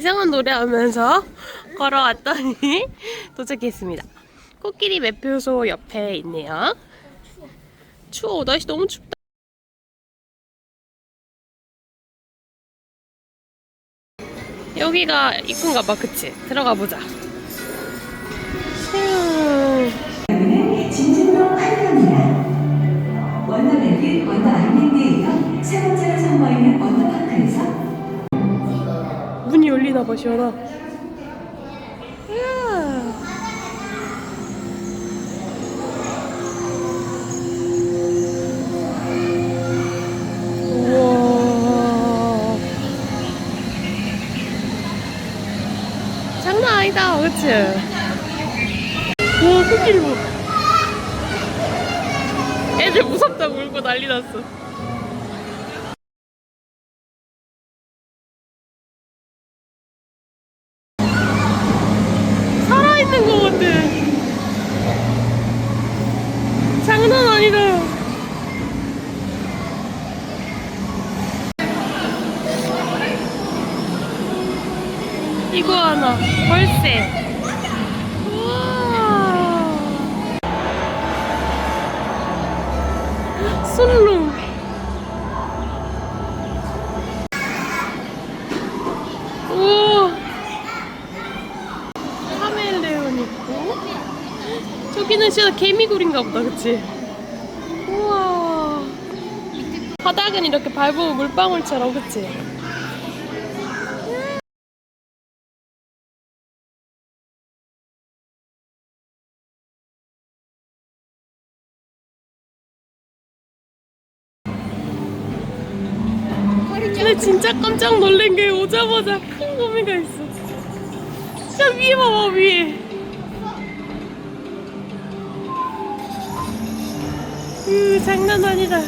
이상한 노래 하면서 걸어왔더니 도착했습니다. 코끼리 매표소 옆에 있네요. 추워. 날씨 너무 춥다. 여기가 입구인가 봐, 그치? 들어가 보자. 휴. 진진동 한강이야. 원더랜드 원더 열리나 봐. 장난 아니다, 그치? 우와, 코끼리 봐. 애들 무섭다고 울고 난리 났어. 살아있는 것 같아. 장난 아니다. 이거 하나, 벌새. 우와. 순롱. 우와. 카멜레온 있고 저기는 진짜 개미굴인가 보다 그치? 우와 바닥은 이렇게 밟으면 물방울처럼 그치? 근데 진짜 깜짝 놀란 게 오자마자 큰 거미가 있어 진짜 위에 봐봐 위에. 으 장난 아니다.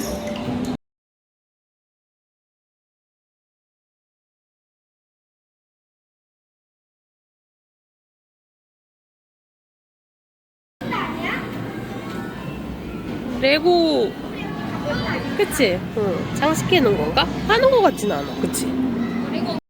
레고 그치? 응 장식해 놓은 건가? 하는 거 같진 않아 그치?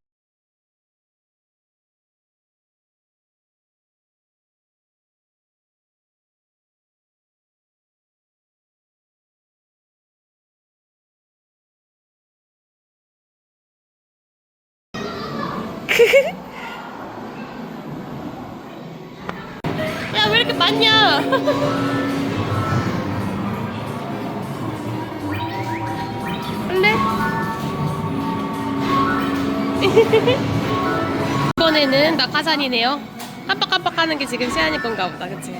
야 왜 이렇게 많냐 이번에는 낙하산이네요 깜빡깜빡 하는 게 지금 시안이 건가 보다 그치?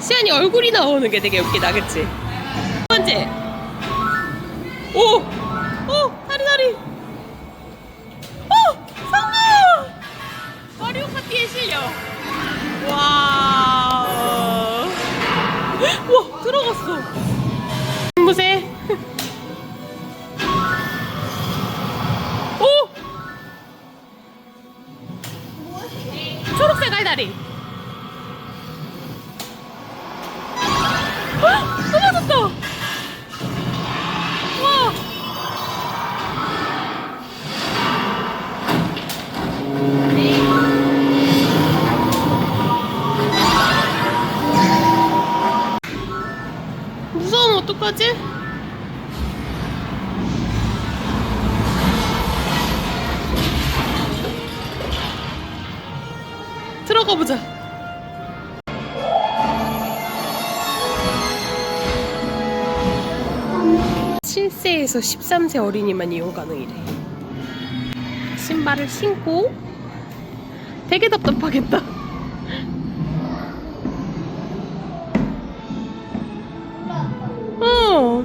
시안이 얼굴이 나오는 게 되게 웃기다 그치? 첫 번째 오! 오! 다리 다리 들어가 보자. 칠세에서 13세 어린이만 이용 가능이래. 신발을 신고 되게 답답하겠다. 어.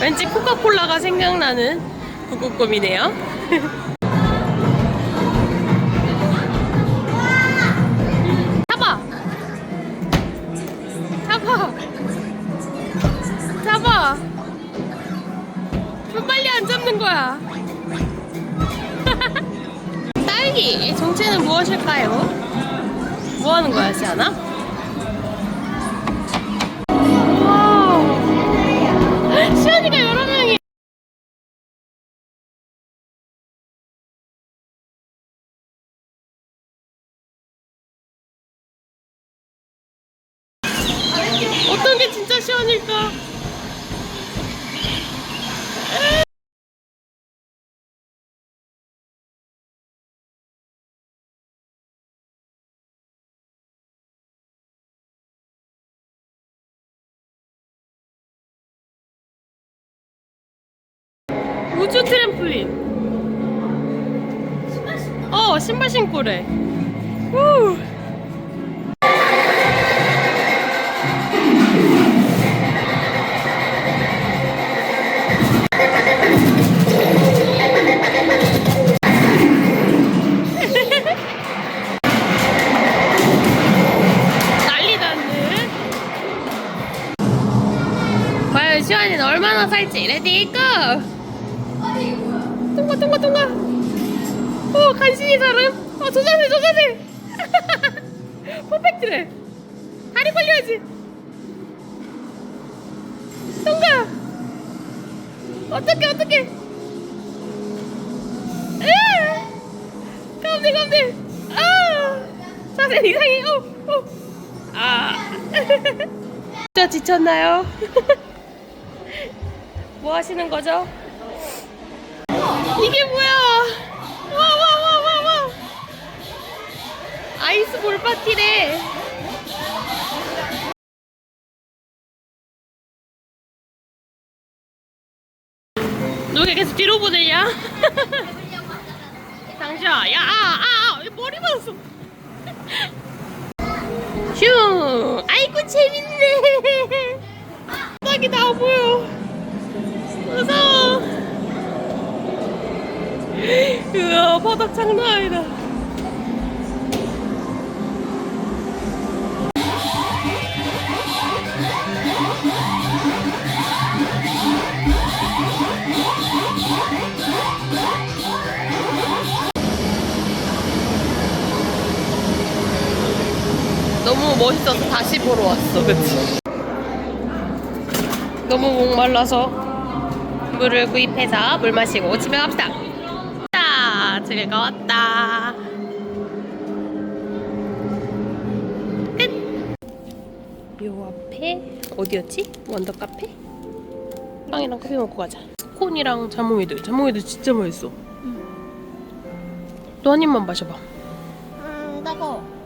왠지 코카콜라가 생각나는 북극곰이네요. 빨리 안 잡는 거야? 딸기, 정체는 무엇일까요? 뭐 하는 거야, 시아나? 우주 트램플린. 어, 신발 신고래. 우. 난리 났네. 과연 시환이는 얼마나 살지? 레디 고! 통과 통과 통과. 오 간신히 사람. 어저 자세 저 자세. 퍼펙트래. 다리 벌려야지. 어떡해 어떡해. 으. 깜대 깜대. 아. 자세 이상해. 오 오. 아. 진짜 지쳤나요? 뭐 하시는 거죠? 이게 뭐야? 와 와 와 와 와! 아이스 볼 파티래. 누가 계속 뒤로 보내냐? 당시야, 야, 아, 아, 아, 머리 맞았어. 슝! 아이고 재밌네. 바닥이 나와 보여. 무서워. 우와 바닥 장난 아니다. 너무 멋있어서 다시 보러 왔어, 그치? 너무 목말라서 물을 구입해서 물 마시고 집에 갑시다. 자, 즐거웠다. 끝. 요 앞에 어디였지? 원더 카페? 빵이랑 커피 먹고 가자. 스콘이랑 자몽이들. 자몽이들 진짜 맛있어. 또한 입만 마셔봐. 음, 따가워.